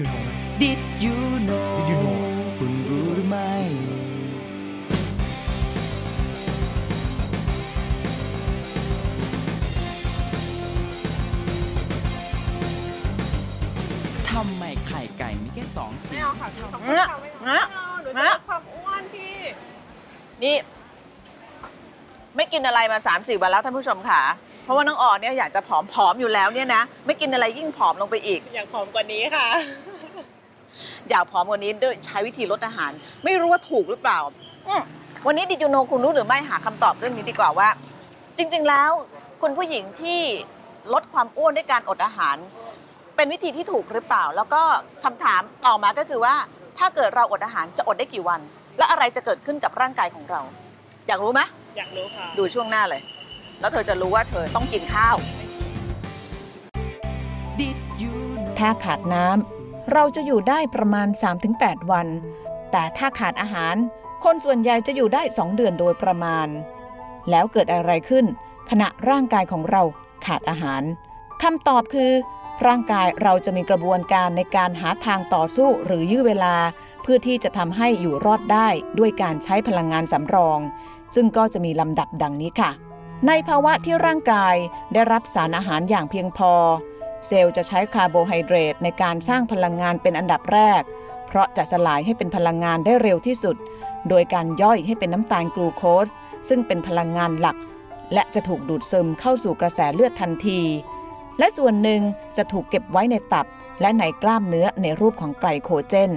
you know นะ Did you know Did you know คุณรู้หรือไม่ ทำไมไข่ไก่มีแค่สองสี ไม่เอาค่ะพี่ขอบคุณเนี่ยค่ะไม่เอาเนี่ยไม่เอาหนูจะลดความอ้วนพี่นี่ ไม่กินอะไรมา3ามสี่วันแล้วท่านผู้ชมค่ะเพ ราะว่าน้องอ่อนเนี่ยอยากจะผอมผอมอยู่แล้วเนี่ยนะ ไม่กินอะไรยิ่งผอมลงไปอีก อยากผอมกว่านี้ค่ะ อยากผอมกว่านี้ด้วยใช้วิธีลดอาหาร ไม่รู้ว่าถูกหรือเปล่าอืมวันนี้ดิจูโนคุณรู้หรือไม่หาคำตอบเรื่องนี้ดีกว่าว่า จริง ๆ แล้วคุณผู้หญิงที่ลดความอ้วนด้วยการอดอาหาร เป็นวิธีที่ถูกหรือเปล่า แล้วก็คำถามต่อมาก็คือว่า ถ้าเกิดเราอดอาหารจะอดได้กี่วัน และอะไรจะเกิดขึ้นกับร่างกายของเรา อยากรู้ไหมอยากรู้ค่ะ ดูช่วงหน้าเลย แล้วเธอจะรู้ว่าเธอต้องกินข้าว Did you know ถ้าขาดน้ำเราจะอยู่ได้ประมาณ 3-8 วัน แต่ถ้าขาดอาหาร คนส่วนใหญ่จะอยู่ได้ 2 เดือนโดยประมาณ แล้วเกิดอะไรขึ้น ขณะร่างกายของเราขาดอาหารคำตอบคือ ร่างกายเราจะมีกระบวนการในการหาทางต่อสู้หรือยื้อเวลา เพื่อที่จะทำให้อยู่รอดได้ด้วยการใช้พลังงานสำรอง ซึ่งก็จะมีลำดับดังนี้ค่ะ ในภาวะที่ร่างกายได้รับสารอาหารอย่างเพียงพอ เซลล์จะใช้คาร์โบไฮเดรตในการสร้างพลังงานเป็นอันดับแรก เพราะจะสลายให้เป็นพลังงานได้เร็วที่สุด โดยการย่อยให้เป็นน้ำตาลกลูโคส ซึ่งเป็นพลังงานหลัก และจะถูกดูดซึมเข้าสู่กระแสเลือดทันที และส่วนหนึ่งจะถูกเก็บไว้ในตับและในกล้ามเนื้อในรูปของไกลโคเจน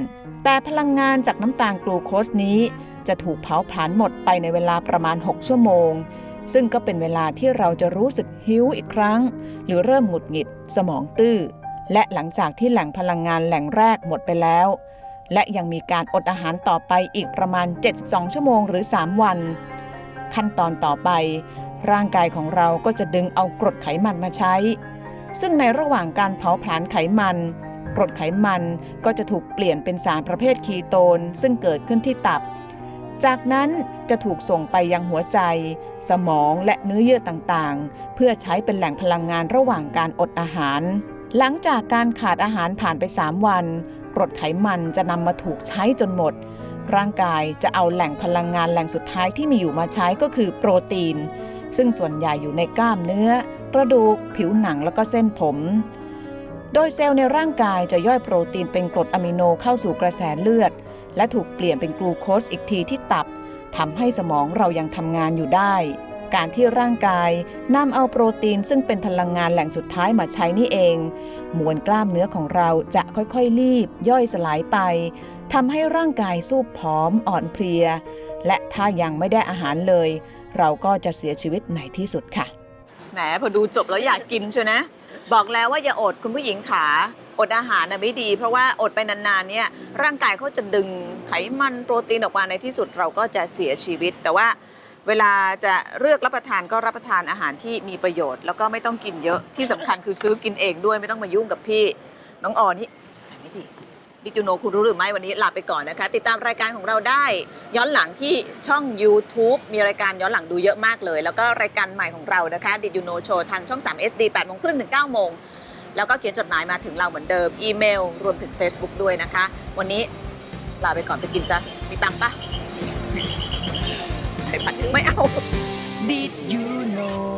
แต่พลังงานจากน้ำตาลกลูโคสนี้ จะถูกเผาผลาญหมดไปในเวลาประมาณ 6 ชั่วโมง ซึ่งก็เป็นเวลาที่เราจะรู้สึกหิวอีกครั้ง หรือเริ่มหงุดหงิด สมองตื้อ และหลังจากที่แหล่งพลังงานแหล่งแรกหมดไปแล้ว และยังมีการอดอาหารต่อไปอีกประมาณ 72 ชั่วโมงหรือ 3 วัน ขั้นตอนต่อไป ร่างกายของเราก็จะดึงเอากรดไขมันมาใช้ ซึ่งในระหว่างการเผาผลาญไขมันกรดไขมันก็จะถูกเปลี่ยนเป็นสารประเภทคีโตน ซึ่งเกิดขึ้นที่ตับ จากนั้นจะถูกส่งไปยังหัวใจ สมองและเนื้อเยื่อต่างๆ เพื่อใช้เป็นแหล่งพลังงานระหว่างการอดอาหาร หลังจากการขาดอาหารผ่านไป 3 วัน กรดไขมันจะนำมาถูกใช้จนหมด ร่างกายจะเอาแหล่งพลังงานแหล่งสุดท้ายที่มีอยู่มาใช้ก็คือโปรตีน ซึ่งส่วนใหญ่อยู่ในกล้ามเนื้อ กระดูก ผิวหนังแล้วก็เส้นผมโดยเซลล์ในร่างกายจะย่อยโปรตีนเป็นกรดอะมิโนเข้าสู่กระแสเลือด และถูกเปลี่ยนเป็นกลูโคสอีกทีที่ตับทำให้สมองเรายังทำงานอยู่ได้ การที่ร่างกายนำเอาโปรตีนซึ่งเป็นพลังงานแหล่งสุดท้ายมาใช้นี่เอง มวลกล้ามเนื้อของเราจะค่อยๆรีบ ย่อยสลายไปทำให้ร่างกายสู้ผอมอ่อนเพลีย และถ้ายังไม่ได้อาหารเลย เราก็จะเสียชีวิตในที่สุดค่ะแหมพอดูจบแล้วอยากกินใช่ไหม บอกแล้วว่าอย่าอดคุณผู้หญิงขาอดอาหารน่ะไม่ดี เพราะว่าอดไปนานๆเนี่ยร่างกายเขาจะดึงไขมันโปรตีนออกมาในที่สุดเราก็จะเสียชีวิต แต่ว่าเวลาจะเลือกรับประทานก็รับประทานอาหารที่มีประโยชน์ แล้วก็ไม่ต้องกินเยอะที่สำคัญคือซื้อกินเองด้วยไม่ต้องมายุ่งกับพี่ น้องออนี่ใส่ไม่ดี ดิจูโนคุณรู้หรือไม่วันนี้ลาไปก่อนนะคะ ติดตามรายการของเราได้ย้อนหลังที่ช่อง YouTube มีรายการย้อนหลังดูเยอะมากเลย แล้วก็รายการใหม่ของเรานะคะดิจูโนโชว์ทางช่อง 3 SD 8โมงครึ่งถึง9โมงแล้วก็เขียนจดหมายมาถึงเราเหมือนเดิม อีเมล รวมถึง Facebook ด้วยนะคะ วันนี้ลาไปก่อนไปกินซะมีตังค์ปะไม่เอา Did you know